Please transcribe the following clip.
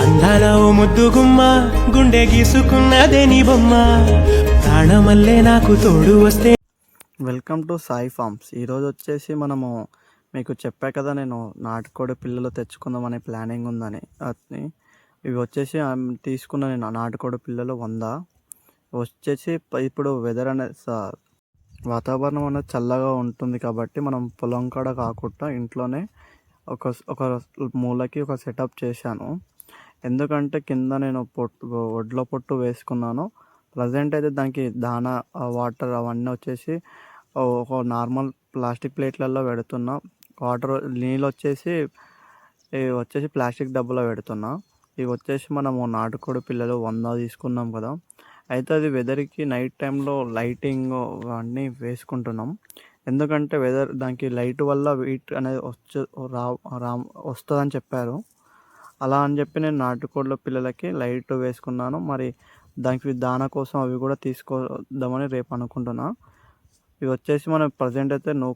అందాల ఓ ముద్దు గుమ్మ గుండె గీసుకున్నదే నీ బొమ్మ. ప్రాణమల్లే నాకు తోడు వస్తే. Welcome to Sai farms. ఈరోజు వచ్చేసి మనము మీకు చెప్పా కదా నేను నాటుకోడి పిల్లలు తెచ్చుకుందామనే ప్లానింగ్ ఉందని. అది ఇవి వచ్చేసి తీసుకున్న నేను నాటుకోడి పిల్లలు వంద. వచ్చేసి ఇప్పుడు వెదర్ అనేది వాతావరణం అనేది చల్లగా ఉంటుంది కాబట్టి మనం పొలం కాడ కాకుండా ఇంట్లోనే ఒక ఒక మూలకి ఒక సెటప్ చేశాను. ఎందుకంటే కింద నేను పొట్టు ఒడ్ల పొట్టు వేసుకున్నాను. ప్రజెంట్ అయితే దానికి దానా వాటర్ అవన్నీ వచ్చేసి ఒక నార్మల్ ప్లాస్టిక్ ప్లేట్లలో పెడుతున్నా. వాటర్ నీళ్ళు వచ్చేసి ఇవి వచ్చేసి ప్లాస్టిక్ డబ్బాలో పెడుతున్నా. ఇవి వచ్చేసి మనము నాటుకోడి పిల్లలు వంద తీసుకున్నాం కదా. అయితే అది వెదర్కి నైట్ టైంలో లైటింగ్ అన్నీ వేసుకుంటున్నాం. ఎందుకంటే వెదర్ దానికి లైట్ వల్ల వీట్ అనేది వచ్చే రా రా వస్తుందని చెప్పారు. అలా అని చెప్పి నేను నాటుకోడ్ల పిల్లలకి లైట్ వేసుకున్నాను. మరి దానికి దానా కోసం అవి కూడా తీసుకోదామని రేపు అనుకుంటున్నా. ఇవి వచ్చేసి మనం ప్రజెంట్ అయితే నూక